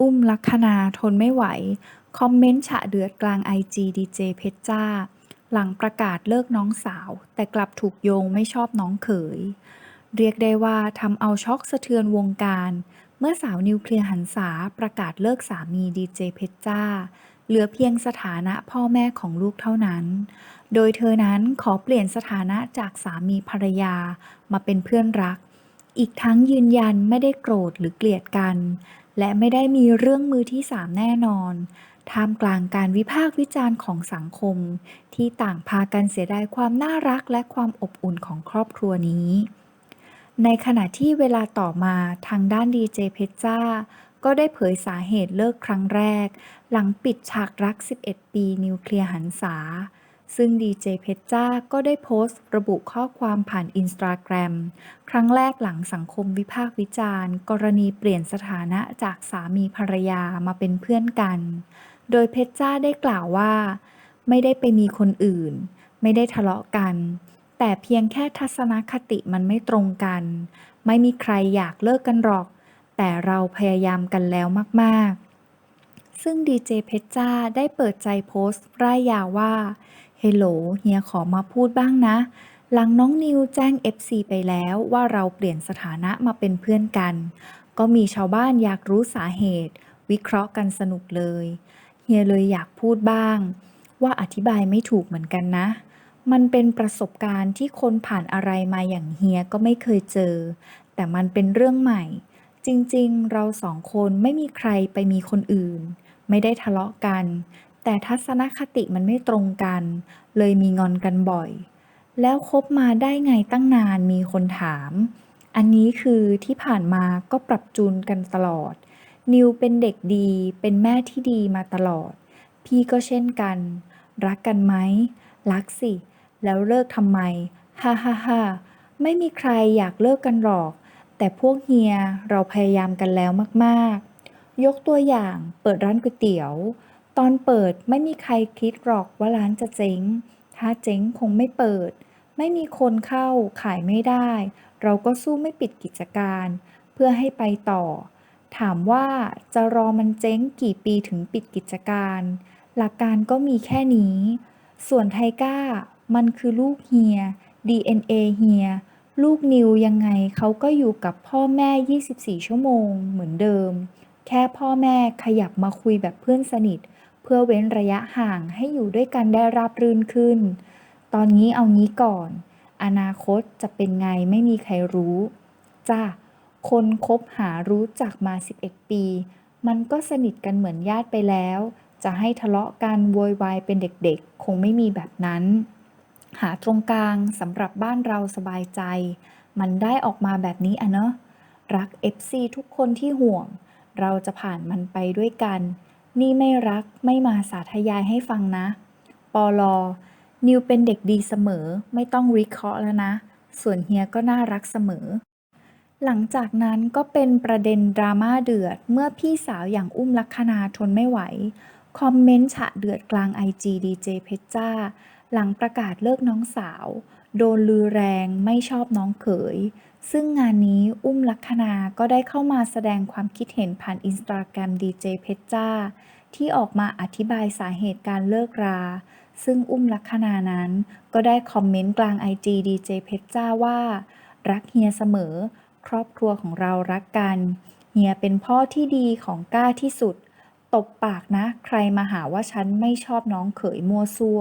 อุ้มลักษณาทนไม่ไหว คอมเมนต์ฉะเดือดกลางไอจีดีเจเพชรจ้า หลังประกาศเลิกน้องสาว แต่กลับถูกโยงไม่ชอบน้องเขย เรียกได้ว่าทำเอาช็อกสะเทือนวงการ เมื่อสาวนิวเคลียร์หันษาประกาศเลิกสามีดีเจเพชรจ้า เหลือเพียงสถานะพ่อแม่ของลูกเท่านั้น โดยเธอนั้นขอเปลี่ยนสถานะจากสามีภรรยามาเป็นเพื่อนรัก อีกทั้งยืนยันไม่ได้โกรธหรือเกลียดกัน และไม่ได้มีเรื่องมือที่สามแน่นอน ท่ามกลางการวิพากษ์วิจารณ์ของสังคม ที่ต่างพากันเสียดายความน่ารักและความอบอุ่นของครอบครัวนี้ ในขณะที่เวลาต่อมาทางด้านดีเจเพชจ้าก็ได้เผยสาเหตุเลิกครั้งแรก หลังปิดฉากรัก 11 ปีนิวเคลียร์หันษา ซึ่งดีเจเพชรจ้าก็ได้โพสต์ระบุข้อความผ่านอินสตาแกรมครั้งแรกหลังสังคมวิพากษ์วิจารณ์ กรณีเปลี่ยนสถานะจากสามีภรรยามาเป็นเพื่อนกัน โดยเพชรจ้าได้กล่าวว่า ไม่ได้ไปมีคนอื่น ไม่ได้ทะเลาะกัน แต่เพียงแค่ทัศนคติมันไม่ตรงกัน ไม่มีใครอยากเลิกกันหรอก แต่เราพยายามกันแล้วมาก ๆ ซึ่งดีเจเพชรจ้าได้เปิดใจโพสต์ร่ายยาวว่า เฮลโหลเฮียขอมาพูดบ้างนะ หลังน้องนิวแจ้ง FC ไปแล้วว่าเราเปลี่ยนสถานะมาเป็นเพื่อนกัน ก็มีชาวบ้านอยากรู้สาเหตุ วิเคราะห์กันสนุกเลย เฮียเลยอยากพูดบ้าง ว่าอธิบายไม่ถูกเหมือนกันนะ มันเป็นประสบการณ์ที่คนผ่านอะไรมาอย่างเฮียก็ไม่เคยเจอ แต่มันเป็นเรื่องใหม่ จริงๆ เราสองคนไม่มีใครไปมีคนอื่น ไม่ได้ทะเลาะกัน แต่ทัศนคติมันไม่ตรงกัน เลยมีงอนกันบ่อย แล้วคบมาได้ไงตั้งนานมีคนถาม อันนี้คือที่ผ่านมาก็ปรับจูนกันตลอด นิวเป็นเด็กดี เป็นแม่ที่ดีมาตลอด พี่ก็เช่นกัน รักกันไหม รักสิ แล้วเลิกทำไม ฮ่าฮ่าฮ่าไม่มีใครอยากเลิกกันหรอก แต่พวกเฮียเราพยายามกันแล้วมาก ๆ ยกตัวอย่างเปิดร้านก๋วยเตี๋ยว ตอนเปิดไม่มีใครคิดหรอกว่าร้านจะเจ๊ง ถ้าเจ๊งคงไม่เปิด ไม่มีคนเข้าขายไม่ได้ เราก็สู้ไม่ปิดกิจการ เพื่อให้ไปต่อ ถามว่าจะรอมันเจ๊งกี่ปีถึงปิดกิจการ หลักการก็มีแค่นี้ ส่วนไทก้า มันคือลูกเฮีย DNA เฮีย ลูกนิวยังไงเขาก็อยู่กับพ่อแม่ 24 ชั่วโมง เหมือนเดิม แค่พ่อแม่ขยับมาคุยแบบเพื่อนสนิท เพื่อเว้นระยะห่างให้อยู่ด้วยกันได้ราบรื่นขึ้น ตอนนี้เอางี้ก่อน อนาคตจะเป็นไงไม่มีใครรู้จ้าคนคบหารู้จักมา 11 ปี มันก็สนิทกันเหมือนญาติไปแล้ว จะให้ทะเลาะกันโวยวายเป็นเด็กๆ คงไม่มีแบบนั้น หาตรงกลางสำหรับบ้านเราสบายใจ มันได้ออกมาแบบนี้อะเนอะรัก FC ทุกคนที่ห่วง เราจะผ่านมันไปด้วยกัน นี่ไม่รักไม่มาสาธยายให้ฟังนะ ปอลอ นิวเป็นเด็กดีเสมอ ไม่ต้องริเคราะห์แล้วนะ ส่วนเฮียก็น่ารักเสมอ หลังจากนั้นก็เป็นประเด็นดราม่าเดือด เมื่อพี่สาวอย่างอุ้มลักษณาทนไม่ไหว คอมเมนต์ฉะเดือดกลางไอจีดีเจเพชรจ้า หลังประกาศเลิกน้องสาว โดนลือแรงไม่ชอบน้องเขย ซึ่งงานนี้อุ้มลักษณาก็ได้เข้ามาแสดงความคิดเห็นผ่านอินสตาแกรมดีเจเพชรจ้า ที่ออกมาอธิบายสาเหตุการเลิกรา ซึ่งอุ้มลักษณานั้น ก็ได้คอมเมนต์กลางไอจีดีเจเพชรจ้าว่า รักเฮียเสมอ ครอบครัวของเรารักกัน เฮียเป็นพ่อที่ดีของก้าที่สุด ตบปากนะ ใครมาหาว่าฉันไม่ชอบน้องเขยมั่วซั่ว